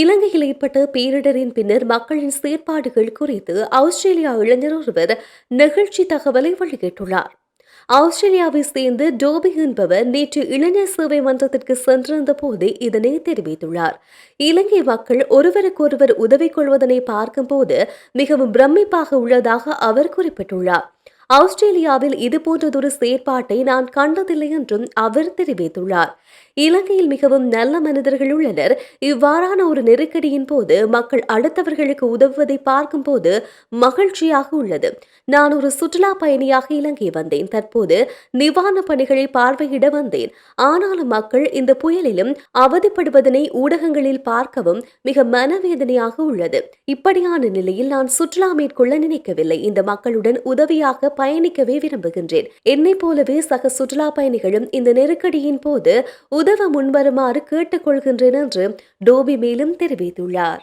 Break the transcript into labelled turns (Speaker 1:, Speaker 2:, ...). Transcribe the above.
Speaker 1: இலங்கையில் ஏற்பட்ட பேரிடரின் பின்னர் மக்களின் செயற்பாடுகள் குறித்து ஆஸ்திரேலியா இளைஞர் ஒருவர் நெகிழ்ச்சி தகவலை வெளியிட்டுள்ளார். ஆஸ்திரேலியாவை சேர்ந்து டோபி என்பவர் நேற்று இளைஞர் சேவை மன்றத்திற்கு சென்றிருந்த போது இதனை தெரிவித்துள்ளார். இலங்கை மக்கள் ஒருவருக்கொருவர் உதவி கொள்வதனை பார்க்கும்போது மிகவும் பிரமிப்பாக உள்ளதாக அவர் குறிப்பிட்டுள்ளார். ஆஸ்திரேலியாவில் இதுபோன்றதொரு செயற்பாட்டை நான் கண்டதில்லை என்றும் அவர் தெரிவித்துள்ளார். இலங்கையில் மிகவும் நல்ல மனிதர்கள் உள்ளனர். இவ்வாறான ஒரு நெருக்கடியின் போது மக்கள் அடுத்தவர்களுக்கு உதவுவதை பார்க்கும்போது மகிழ்ச்சியாக உள்ளது. நான் ஒரு சுற்றுலா பயணியாக இலங்கை வந்தேன். தற்போது நிவாரண பணிகளை பார்வையிட வந்தேன். ஆனாலும் மக்கள் இந்த புயலிலும் அவதிப்படுவதனை ஊடகங்களில் பார்க்கவும் மிக மனவேதனையாக உள்ளது. இப்படியான நிலையில் நான் சுற்றுலா மேற்கொள்ள நினைக்கவில்லை. இந்த மக்களுடன் உதவியாக பயணிக்கவே விரும்புகின்றேன். என்னை போலவே சக சுற்றுலா பயணிகளும் இந்த நெருக்கடியின் போது உதவ முன்வருமாறு கேட்டுக்கொள்கின்றேன் என்று டோபி மேலும் தெரிவித்துள்ளார்.